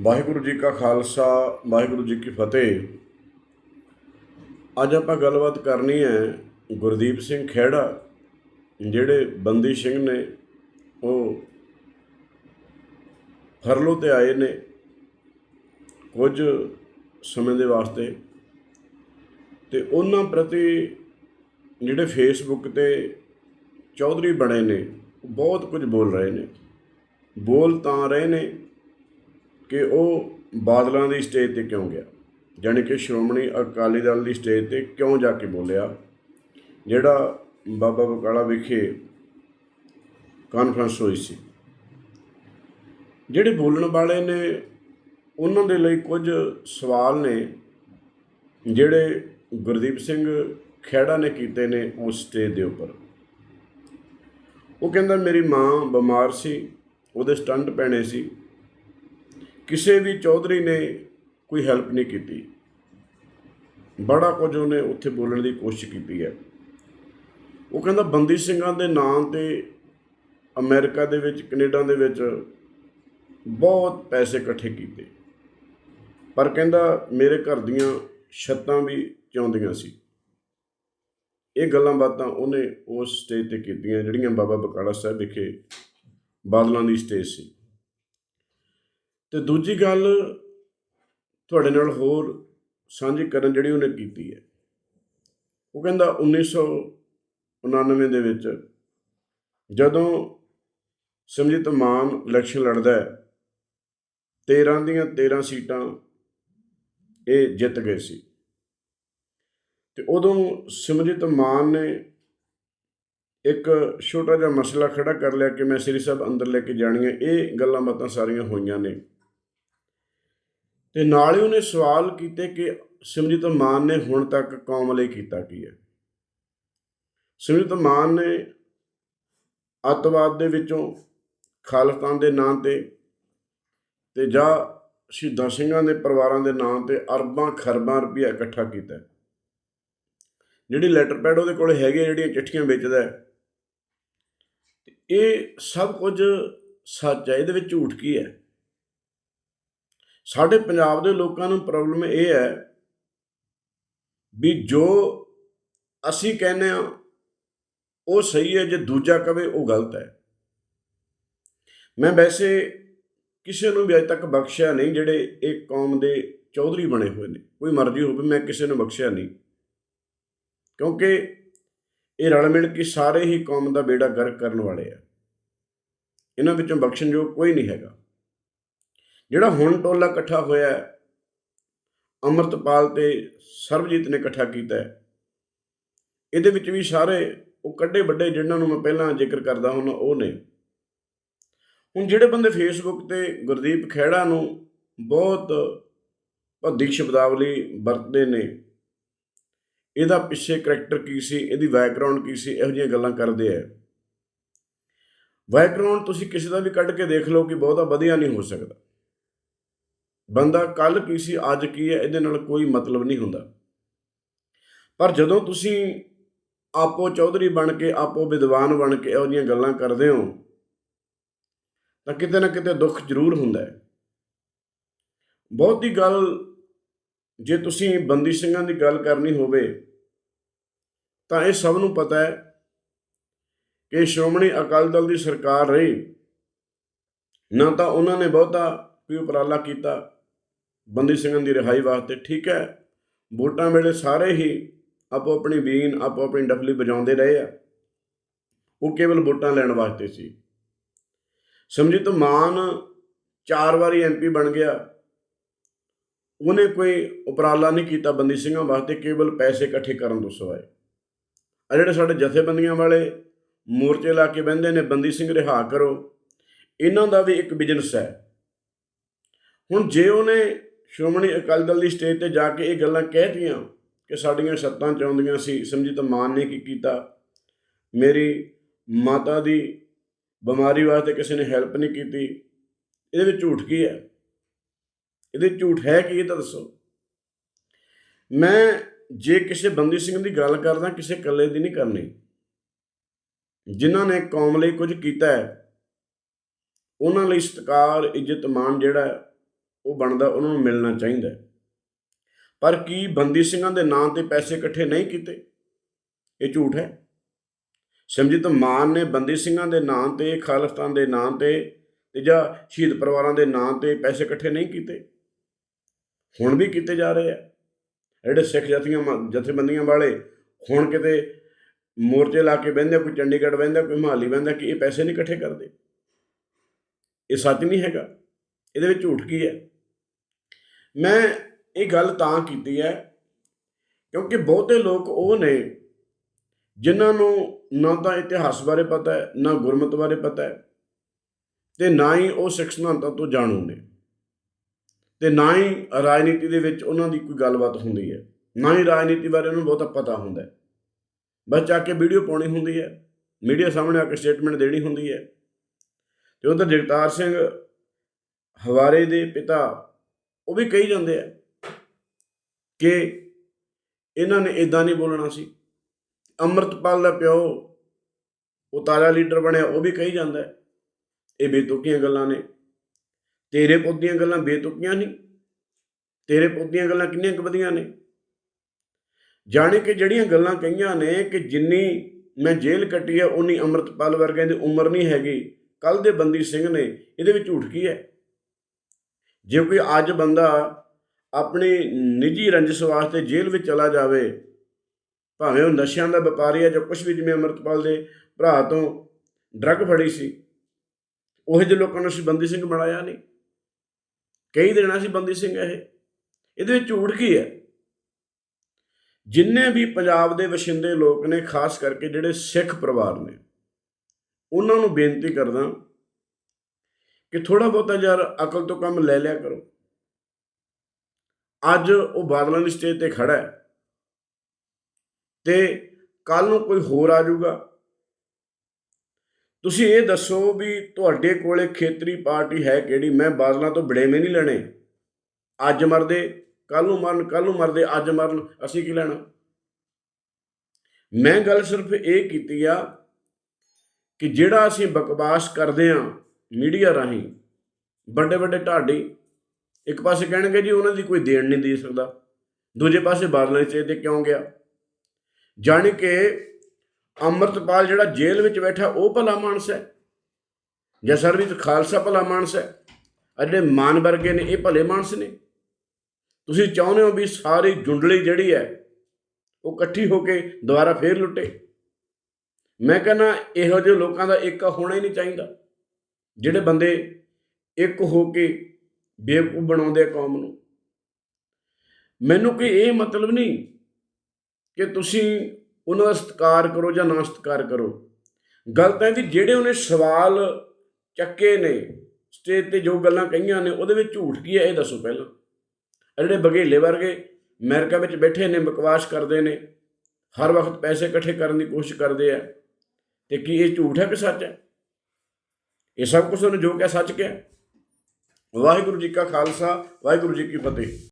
ਵਾਹਿਗੁਰੂ ਜੀ ਕਾ ਖਾਲਸਾ, ਵਾਹਿਗੁਰੂ ਜੀ ਕੀ ਫਤਿਹ। ਅੱਜ ਆਪਾਂ ਗੱਲਬਾਤ ਕਰਨੀ ਹੈ ਗੁਰਦੀਪ ਸਿੰਘ ਖਹਿੜਾ, ਜਿਹੜੇ ਬੰਦੀ ਸਿੰਘ ਨੇ ਉਹ ਫਰਲੋ ਤੇ ਆਏ ਨੇ ਕੁਝ ਸਮੇਂ ਦੇ ਵਾਸਤੇ ਤੇ ਉਹਨਾਂ ਪ੍ਰਤੀ ਜਿਹੜੇ ਫੇਸਬੁੱਕ ਤੇ ਚੌਧਰੀ ਬਣੇ ਨੇ ਬਹੁਤ ਕੁਝ ਬੋਲ ਰਹੇ ਨੇ। ਬੋਲ ਤਾਂ ਰਹੇ ਨੇ ਕਿ ਉਹ ਬਾਦਲਾਂ ਦੀ ਸਟੇਜ ਤੇ ਕਿਉਂ ਗਿਆ? ਜਾਣੀ ਕਿ ਸ਼੍ਰੋਮਣੀ ਅਕਾਲੀ ਦਲ ਦੀ ਸਟੇਜ ਤੇ ਕਿਉਂ ਜਾ ਕੇ ਬੋਲਿਆ? ਜਿਹੜਾ ਬਾਬਾ ਬਕਾਲਾ ਵਿਖੇ ਕਾਨਫਰੰਸ ਹੋਈ ਸੀ। ਜਿਹੜੇ ਬੋਲਣ ਵਾਲੇ ਨੇ, ਉਹਨਾਂ ਦੇ ਲਈ ਕੁਝ ਸਵਾਲ ਨੇ, ਜਿਹੜੇ ਗੁਰਦੀਪ ਸਿੰਘ ਖਹਿੜਾ ਨੇ ਕੀਤੇ ਨੇ ਉਸ ਸਟੇਜ ਦੇ ਉੱਪਰ। ਉਹ ਕਹਿੰਦਾ, ਮੇਰੀ ਮਾਂ ਬਿਮਾਰ ਸੀ, ਉਹਦੇ ਸਟੰਟ ਪੈਣੇ ਸੀ ਕਿਸੇ ਵੀ ਚੌਧਰੀ ਨੇ ਕੋਈ ਹੈਲਪ ਨਹੀਂ ਕੀਤੀ। ਬੜਾ ਕੁਝ ਉਹਨੇ ਉੱਥੇ ਬੋਲਣ ਦੀ ਕੋਸ਼ਿਸ਼ ਕੀਤੀ ਹੈ। ਉਹ ਕਹਿੰਦਾ, ਬੰਦੀ ਸਿੰਘਾਂ ਦੇ ਨਾਂ ਤੇ ਅਮਰੀਕਾ ਦੇ ਵਿੱਚ, ਕੈਨੇਡਾ ਦੇ ਵਿੱਚ ਬਹੁਤ ਪੈਸੇ ਇਕੱਠੇ ਕੀਤੇ। ਪਰ ਕਹਿੰਦਾ, ਮੇਰੇ ਘਰ ਦੀਆਂ ਛੱਤਾਂ ਵੀ ਚਾਉਂਦੀਆਂ ਸੀ। ਇਹ ਗੱਲਾਂ ਬਾਤਾਂ ਉਹਨੇ ਉਸ ਸਟੇਜ ਤੇ ਕੀਤੀਆਂ, ਜਿਹੜੀਆਂ ਬਾਬਾ ਬਕਾਲਾ ਸਾਹਿਬ ਵਿਖੇ ਬਾਦਲਾਂ ਦੀ ਸਟੇਜ ਸੀ। ਤੇ ਦੂਜੀ ਗੱਲ ਤੁਹਾਡੇ ਨਾਲ ਹੋਰ ਸਾਂਝੀ ਕਰਨ ਜਿਹੜੀ ਉਹਨੇ ਕੀਤੀ ਹੈ। ਉਹ ਕਹਿੰਦਾ 1999 ਦੇ ਵਿੱਚ ਜਦੋਂ ਸਿਮਰਜੀਤ ਮਾਨ ਇਲੈਕਸ਼ਨ ਲੜਦਾ ਹੈ 13 ਦੀਆਂ 13 ਸੀਟਾਂ ਇਹ ਜਿੱਤ ਗਏ ਸੀ। ਤੇ ਉਦੋਂ ਸਿਮਰਜੀਤ ਮਾਨ ਨੇ ਇੱਕ ਛੋਟਾ ਜਿਹਾ ਮਸਲਾ ਖੜਾ ਕਰ ਲਿਆ ਕਿ ਮੈਂ ਸ੍ਰੀ ਸਾਹਿਬ ਅੰਦਰ ਲੈ ਕੇ ਜਾਣੀਆਂ, ਇਹ ਗੱਲਾਂ ਬਾਤਾਂ ਸਾਰੀਆਂ ਹੋਈਆਂ ਨੇ। ਤੇ ਨਾਲ ਹੀ ਉਹਨੇ ਸਵਾਲ ਕੀਤੇ ਕਿ ਸਿਮਰਜੀਤ ਮਾਨ ਨੇ ਹੁਣ ਤੱਕ ਕੌਮ ਲਈ ਕੀਤਾ ਕੀ ਹੈ? ਸਿਮਰਜੀਤ ਮਾਨ ਨੇ ਅੱਤਵਾਦ ਦੇ ਵਿੱਚੋਂ ਖਾਲਸਤਾਨ ਦੇ ਨਾਂ ਤੇ ਤੇ ਜਾਂ ਸ਼ਹੀਦਾਂ ਸਿੰਘਾਂ ਦੇ ਪਰਿਵਾਰਾਂ ਦੇ ਨਾਂ ਤੇ ਅਰਬਾਂ ਖਰਬਾਂ ਰੁਪਇਆ ਇਕੱਠਾ ਕੀਤਾ ਜਿਹੜੀ ਲੈਟਰ ਪੈਡ ਉਹਦੇ ਕੋਲ ਹੈਗੇ ਜਿਹੜੀਆਂ ਚਿੱਠੀਆਂ ਵੇਚਦਾ ਹੈ। ਇਹ ਸਭ ਕੁਝ ਸੱਚ ਹੈ, ਇਹਦੇ ਵਿੱਚ ਝੂਠ ਕੀ ਹੈ? ਸਾਡੇ ਪੰਜਾਬ ਦੇ ਲੋਕਾਂ ਨੂੰ ਪ੍ਰੋਬਲਮ ਇਹ ਹੈ ਵੀ ਜੋ ਅਸੀਂ ਕਹਿੰਦੇ ਆ ਉਹ ਸਹੀ ਹੈ, ਜੇ ਦੂਜਾ ਕਵੇ ਉਹ ਗਲਤ ਹੈ। ਮੈਂ ਵੈਸੇ ਕਿਸੇ ਨੂੰ ਵੀ ਅਜੇ ਤੱਕ ਬਖਸ਼ਿਆ ਨਹੀਂ, ਜਿਹੜੇ ਇੱਕ ਕੌਮ ਦੇ ਚੌਧਰੀ ਬਣੇ ਹੋਏ ਨੇ। ਕੋਈ ਮਰਜ਼ੀ ਹੋਵੇ, ਮੈਂ ਕਿਸੇ ਨੂੰ ਬਖਸ਼ਿਆ ਨਹੀਂ। ਕਿਉਂਕਿ ਇਹ ਰਲ ਮਿਲ ਕੇ ਸਾਰੇ ਹੀ ਕੌਮ ਦਾ ਬੇੜਾ ਗਰਕ ਕਰਨ ਵਾਲੇ ਆ। ਇਹਨਾਂ ਵਿੱਚੋਂ ਬਖਸ਼ਣਯੋਗ ਕੋਈ ਨਹੀਂ ਹੈਗਾ। ਜਿਹੜਾ ਹੁਣ ਟੋਲਾ ਇਕੱਠਾ ਹੋਇਆ ਹੈ, ਅਮਰਤਪਾਲ ਤੇ ਸਰਬਜੀਤ ਨੇ ਇਕੱਠਾ ਕੀਤਾ ਇਹਦੇ ਵਿੱਚ ਵੀ ਸਾਰੇ ਉਹ ਕੱਡੇ ਵੱਡੇ ਜਿਨ੍ਹਾਂ ਨੂੰ ਮੈਂ ਪਹਿਲਾਂ ਜ਼ਿਕਰ ਕਰਦਾ ਹੁਣ ਉਹ ਨੇ। ਹੁਣ ਜਿਹੜੇ ਬੰਦੇ ਫੇਸਬੁੱਕ ਤੇ ਗੁਰਦੀਪ ਖਹਿੜਾ ਨੂੰ ਬਹੁਤ ਭੱਦੀ ਸ਼ਬਦਾਵਲੀ ਵਰਤਦੇ ਨੇ, ਇਹਦਾ ਪਿੱਛੇ ਕਰੈਕਟਰ ਕੀ ਸੀ, ਇਹਦੀ ਬੈਕਗ੍ਰਾਉਂਡ ਕੀ ਸੀ, ਇਹੋ ਜਿਹੀਆਂ ਗੱਲਾਂ ਕਰਦੇ ਆ। ਬੈਕਗ੍ਰਾਉਂਡ ਤੁਸੀਂ ਕਿਸੇ ਦਾ ਵੀ ਕੱਢ ਕੇ ਦੇਖ ਲਓ ਕਿ ਬਹੁਤਾ ਵਧੀਆ ਨਹੀਂ ਹੋ ਸਕਦਾ। ਬੰਦਾ ਕੱਲ ਕੀ ਸੀ, ਅੱਜ ਕੀ ਹੈ, ਇਹਦੇ ਨਾਲ ਕੋਈ ਮਤਲਬ ਨਹੀਂ ਹੁੰਦਾ। ਪਰ ਜਦੋਂ ਤੁਸੀਂ ਆਪੋ ਚੌਧਰੀ ਬਣ ਕੇ, ਆਪੋ ਵਿਦਵਾਨ ਬਣ ਕੇ ਇਹੋ ਜਿਹੀਆਂ ਗੱਲਾਂ ਕਰਦੇ ਹੋ, ਤਾਂ ਕਿਤੇ ਨਾ ਕਿਤੇ ਦੁੱਖ ਜ਼ਰੂਰ ਹੁੰਦਾ ਹੈ। ਬਹੁਤੀ ਗੱਲ ਜੇ ਤੁਸੀਂ ਬੰਦੀ ਸਿੰਘਾਂ ਦੀ ਗੱਲ ਕਰਨੀ ਹੋਵੇ, ਤਾਂ ਇਹ ਸਭ ਨੂੰ ਪਤਾ ਹੈ ਕਿ ਸ਼੍ਰੋਮਣੀ ਅਕਾਲੀ ਦਲ ਦੀ ਸਰਕਾਰ ਰਹੀ। ਨਾ ਤਾਂ ਉਹਨਾਂ ਨੇ ਬਹੁਤਾ ਵੀ ਉਪਰਾਲਾ ਕੀਤਾ। ਬੰਦੀ ਸਿੰਘਾਂ ਦੀ ਰਿਹਾਈ ਵਾਸਤੇ, ਠੀਕ ਹੈ। ਵੋਟਾਂ ਵੇਲੇ ਸਾਰੇ ਹੀ ਆਪੋ ਆਪਣੀ ਬੀਨ, ਆਪੋ ਆਪਣੀ ਡਫਲੀ ਵਜਾਉਂਦੇ ਰਹੇ ਆ। ਉਹ ਕੇਵਲ ਵੋਟਾਂ ਲੈਣ ਵਾਸਤੇ ਸੀ। ਸਮਝਿਤ ਮਾਨ ਚਾਰ ਵਾਰੀ ਐਮਪੀ ਬਣ ਗਿਆ। ਉਹਨੇ ਕੋਈ ਉਪਰਾਲਾ ਨਹੀਂ ਕੀਤਾ ਬੰਦੀ ਸਿੰਘਾਂ ਵਾਸਤੇ, ਕੇਵਲ ਪੈਸੇ ਇਕੱਠੇ ਕਰਨ ਤੋਂ ਸਿਵਾਏ। ਆ ਜਿਹੜੇ ਸਾਡੇ ਜਥੇਬੰਦੀਆਂ ਵਾਲੇ ਮੋਰਚੇ ਲਾ ਕੇ ਬਹਿੰਦੇ ਨੇ, ਬੰਦੀ ਸਿੰਘ ਰਿਹਾ ਕਰੋ, ਇਹਨਾਂ ਦਾ ਵੀ ਇੱਕ ਬਿਜ਼ਨਸ ਹੈ। ਹੁਣ ਜੇ ਉਹਨੇ ਸ਼੍ਰੋਮਣੀ ਅਕਾਲੀ ਦਲ ਦੀ ਸਟੇਜ ਤੇ ਜਾ ਕੇ ਇਹ ਗੱਲਾਂ ਕਹਿਤੀਆਂ ਕਿ ਸਾਡੀਆਂ ਸੱਤਾਂ ਚਾਉਂਦੀਆਂ ਸੀ ਸਮਝਿਤ ਮਾਨ ਨੇ ਕੀ ਕੀਤਾ। ਮੇਰੀ ਮਾਤਾ ਦੀ ਬਿਮਾਰੀ ਵਾਸਤੇ ਕਿਸੇ ਨੇ ਹੈਲਪ ਨਹੀਂ ਕੀਤੀ। ਇਹਦੇ ਵਿੱਚ ਝੂਠ ਕੀ ਹੈ? ਇਹਦੇ ਝੂਠ ਹੈ ਕੀ, ਇਹ ਤਾਂ ਦੱਸੋ। ਮੈਂ ਜੇ ਕਿਸੇ ਬੰਦੀ ਸਿੰਘ ਦੀ ਗੱਲ ਕਰਦਾ, ਕਿਸੇ ਇਕੱਲੇ ਦੀ ਨਹੀਂ ਕਰਨੀ। ਜਿਨ੍ਹਾਂ ਨੇ ਕੌਮ ਲਈ ਕੁਝ ਕੀਤਾ ਹੈ, ਉਹਨਾਂ ਲਈ ਸਤਿਕਾਰ, ਇੱਜ਼ਤ ਮਾਨ ਜਿਹੜਾ ਉਹ ਬਣਦਾ, ਉਹਨਾਂ ਨੂੰ ਮਿਲਣਾ ਚਾਹੀਦਾ ਪਰ ਕੀ ਬੰਦੀ ਸਿੰਘਾਂ ਦੇ ਨਾਂ ਤੇ ਪੈਸੇ ਇਕੱਠੇ ਨਹੀਂ ਕੀਤੇ? ਇਹ ਝੂਠ ਹੈ। ਸਿਮਰਜੀਤ ਮਾਨ ਨੇ ਬੰਦੀ ਸਿੰਘਾਂ ਦੇ ਨਾਂ ਤੇ, ਖਾਲਿਸਤਾਨ ਦੇ ਨਾਂ ਤੇ ਤੇ ਜਾਂ ਸ਼ਹੀਦ ਪਰਿਵਾਰਾਂ ਦੇ ਨਾਂ ਤੇ ਪੈਸੇ ਇਕੱਠੇ ਨਹੀਂ ਕੀਤੇ। ਹੁਣ ਵੀ ਕੀਤੇ ਜਾ ਰਹੇ ਆ। ਜਿਹੜੇ ਸਿੱਖ ਜਥੀਆਂ ਜਥੇਬੰਦੀਆਂ ਵਾਲੇ ਹੁਣ ਕਿਤੇ ਮੋਰਚੇ ਲਾ ਕੇ ਬਹਿੰਦੇ ਕੋਈ ਚੰਡੀਗੜ੍ਹ ਬਹਿੰਦਾ, ਕੋਈ ਮਹਾਲੀ ਬਹਿੰਦਾ ਕਿ ਇਹ ਪੈਸੇ ਨਹੀਂ ਇਕੱਠੇ ਕਰਦੇ? ਇਹ ਸੱਚ ਨਹੀਂ ਹੈਗਾ। ਇਹਦੇ ਵਿੱਚ ਝੂਠ ਕੀ ਹੈ? ਮੈਂ ਇਹ ਗੱਲ ਤਾਂ ਕੀਤੀ ਹੈ ਕਿਉਂਕਿ ਬਹੁਤੇ ਲੋਕ ਉਹ ਨੇ ਜਿਨ੍ਹਾਂ ਨੂੰ ਨਾ ਤਾਂ ਇਤਿਹਾਸ ਬਾਰੇ ਪਤਾ ਹੈ, ਨਾ ਗੁਰਮਤ ਬਾਰੇ ਪਤਾ ਹੈ ਤੇ ਨਾ ਹੀ ਉਹ ਸਿੱਖ ਸਿਧਾਂਤਾਂ ਤੋਂ ਜਾਣੂ ਨੇ ਤੇ ਨਾ ਹੀ ਰਾਜਨੀਤੀ ਦੇ ਵਿੱਚ ਉਹਨਾਂ ਦੀ ਕੋਈ ਗੱਲਬਾਤ ਹੁੰਦੀ ਹੈ, ਨਾ ਹੀ ਰਾਜਨੀਤੀ ਬਾਰੇ ਉਹਨਾਂ ਨੂੰ ਬਹੁਤਾ ਪਤਾ ਹੁੰਦਾ ਹੈ। ਬਸ ਜਾ ਕੇ ਵੀਡੀਓ ਪਾਉਣੀ ਹੁੰਦੀ ਹੈ, ਮੀਡੀਆ ਸਾਹਮਣੇ ਆ ਕੇ ਸਟੇਟਮੈਂਟ ਦੇਣੀ ਹੁੰਦੀ ਹੈ ਤੇ ਉਧਰ ਜਗਤਾਰ ਸਿੰਘ ਹਵਾਰੇ ਦੇ ਪਿਤਾ ਉਹ ਵੀ ਕਹੀ ਜਾਂਦੇ ਆ ਕਿ ਇਹਨਾਂ ਨੇ ਇਦਾਂ ਨਹੀਂ ਬੋਲਣਾ ਸੀ। ਅੰਮ੍ਰਿਤਪਾਲ ਦਾ ਪਿਓ, ਉਹ ਤਾਰਾ ਲੀਡਰ ਬਣਿਆ, ਉਹ ਵੀ ਕਹੀ ਜਾਂਦਾ ਹੈ, ਇਹ ਬੇਤੁਕੀਆਂ ਗੱਲਾਂ ਨੇ। ਤੇਰੇ ਪੁੱਤ ਦੀਆਂ ਗੱਲਾਂ ਬੇਤੁਕੀਆਂ ਨਹੀਂ, ਤੇਰੇ ਪੁੱਤ ਦੀਆਂ ਗੱਲਾਂ ਕਿੰਨੀਆਂ ਕੁ ਵਧੀਆਂ ਨੇ। ਜਾਣੇ ਕਿ ਜਿਹੜੀਆਂ ਗੱਲਾਂ ਕਹੀਆਂ ਨੇ ਕਿ ਜਿੰਨੀ ਮੈਂ ਜੇਲ੍ਹ ਕੱਟੀ ਹੈ ਉਨੀ ਅੰਮ੍ਰਿਤਪਾਲ ਵਰਗਿਆਂ ਦੀ ਉਮਰ ਨਹੀਂ ਹੈਗੀ। ਕੱਲ ਦੇ ਬੰਦੀ ਸਿੰਘ ਨੇ, ਇਹਦੇ ਵਿੱਚ ਝੂਠ ਕੀ ਹੈ? ਜੇ ਕੋਈ ਅੱਜ ਬੰਦਾ ਆਪਣੀ ਨਿੱਜੀ ਰੰਜਿਸ਼ ਵਾਸਤੇ ਜੇਲ੍ਹ ਵਿੱਚ ਚਲਾ ਜਾਵੇ, ਭਾਵੇਂ ਉਹ ਨਸ਼ਿਆਂ ਦਾ ਵਪਾਰੀ ਹੈ ਜਾਂ ਕੁਝ ਵੀ, ਜਿਵੇਂ ਅੰਮ੍ਰਿਤਪਾਲ ਦੇ ਭਰਾ ਤੋਂ ਡਰੱਗ ਫੜੀ ਸੀ, ਉਹ ਜਿਹੇ ਲੋਕਾਂ ਨੂੰ ਅਸੀਂ ਬੰਦੀ ਸਿੰਘ ਬਣਾਇਆ ਨਹੀਂ। ਕਈ ਦੇਣਾ ਸੀ ਬੰਦੀ ਸਿੰਘ ਇਹ। ਇਹਦੇ ਵਿੱਚ ਝੂਠ ਕੀ ਹੈ? ਜਿੰਨੇ ਵੀ ਪੰਜਾਬ ਦੇ ਵਸਿੰਦੇ ਲੋਕ ਨੇ, ਖਾਸ ਕਰਕੇ ਜਿਹੜੇ ਸਿੱਖ ਪਰਿਵਾਰ ਨੇ, ਉਹਨਾਂ ਨੂੰ ਬੇਨਤੀ ਕਰਦਾ ਕਿ ਥੋੜਾ ਬਹੁਤਾ ਯਾਰ ਅਕਲ ਤੋਂ ਕੰਮ ਲੈ ਲਿਆ ਕਰੋ। ਅੱਜ ਉਹ ਬਾਦਲਾਂ ਦੀ ਸਟੇਜ ਤੇ ਖੜਾ ਹੈ। ਤੇ ਕੱਲ ਨੂੰ ਕੋਈ ਹੋਰ ਆ ਜਾਊਗਾ। ਤੁਸੀਂ ਇਹ ਦੱਸੋ ਵੀ ਤੁਹਾਡੇ ਕੋਲੇ ਖੇਤਰੀ ਪਾਰਟੀ ਹੈ ਕਿਹੜੀ? ਮੈਂ ਬਾਦਲਾਂ ਤੋਂ ਬੜੇਵੇਂ ਨਹੀਂ ਲੈਣੇ। ਅੱਜ ਮਰਦੇ ਕੱਲ ਨੂੰ ਮਰਨ ਕੱਲ ਨੂੰ ਮਰਦੇ, ਅੱਜ ਮਰਨ, ਅਸੀਂ ਕੀ ਲੈਣਾ? ਮੈਂ ਗੱਲ ਸਿਰਫ ਇਹ ਕੀਤੀ ਆ ਕਿ ਜਿਹੜਾ ਅਸੀਂ ਬਕਵਾਸ ਕਰਦੇ ਆ ਮੀਡੀਆ ਰਾਹੀਂ ਵੱਡੇ ਵੱਡੇ ਢਾਡੀ ਇੱਕ ਪਾਸੇ ਕਹਿਣਗੇ ਜੀ ਉਹਨਾਂ ਦੀ ਕੋਈ ਦੇਣ ਨਹੀਂ ਦੇ ਸਕਦਾ, ਦੂਜੇ ਪਾਸੇ ਬਾਦਲਾਂ ਚ ਤੇ ਕਿਉਂ ਗਿਆ? ਜਾਣੀ ਕਿ ਅੰਮ੍ਰਿਤਪਾਲ ਜਿਹੜਾ ਜੇਲ੍ਹ ਵਿੱਚ ਬੈਠਾ, ਉਹ ਭਲਾ ਮਾਨਸ ਹੈ ਜਾਂ ਸਰਬਜੀਤ ਖਾਲਸਾ ਭਲਾ ਮਾਨਸ ਹੈ? ਆਹ ਜਿਹੜੇ ਮਾਨ ਵਰਗੇ ਨੇ, ਇਹ ਭਲੇ ਮਾਨਸ ਨੇ। ਤੁਸੀਂ ਚਾਹੁੰਦੇ ਹੋ ਵੀ ਸਾਰੀ ਜੁੰਡਲੀ ਜਿਹੜੀ ਹੈ, ਉਹ ਇਕੱਠੀ ਹੋ ਕੇ ਦੁਬਾਰਾ ਫੇਰ ਲੁੱਟੇ? ਮੈਂ ਕਹਿੰਦਾ ਇਹੋ ਜਿਹੇ ਲੋਕਾਂ ਦਾ ਇੱਕ ਹੋਣਾ ਹੀ ਨਹੀਂ ਚਾਹੀਦਾ। ਜਿਹੜੇ ਬੰਦੇ ਇੱਕ ਹੋ ਕੇ ਬੇਵਕੂਫ ਬਣਾਉਂਦੇ ਆ ਕੌਮ ਨੂੰ, ਮੈਨੂੰ ਕੋਈ ਇਹ ਮਤਲਬ ਨਹੀਂ ਕਿ ਤੁਸੀਂ ਉਹਨਾਂ ਦਾ ਸਤਿਕਾਰ ਕਰੋ ਜਾਂ ਨਾ ਸਤਿਕਾਰ ਕਰੋ। ਗਲਤ ਹੈ ਇਹਦੀ ਜਿਹੜੇ ਉਹਨੇ ਸਵਾਲ ਚੱਕੇ ਨੇ, ਸਟੇਜ ਤੇ ਜੋ ਗੱਲਾਂ ਕਹੀਆਂ ਨੇ, ਉਹਦੇ ਵਿੱਚ ਝੂਠ ਕੀ ਹੈ, ਇਹ ਦੱਸੋ ਪਹਿਲਾਂ। ਜਿਹੜੇ ਬਘੇਲੇ ਵਰਗੇ ਅਮਰੀਕਾ ਵਿੱਚ ਬੈਠੇ ਨੇ, ਬਕਵਾਸ ਕਰਦੇ ਨੇ, ਹਰ ਵਕਤ ਪੈਸੇ ਇਕੱਠੇ ਕਰਨ ਦੀ ਕੋਸ਼ਿਸ਼ ਕਰਦੇ ਆ, ਤੇ ਕੀ ਇਹ ਝੂਠ ਹੈ ਕਿ ਸੱਚ ਹੈ? ਇਹ ਸਭ ਕੁਝ ਉਹਨੇ ਜੋ ਕਿਹਾ ਸੱਚ ਕਿਹਾ। ਵਾਹਿਗੁਰੂ ਜੀ ਕਾ ਖਾਲਸਾ, ਵਾਹਿਗੁਰੂ ਜੀ ਕੀ ਫਤਿਹ।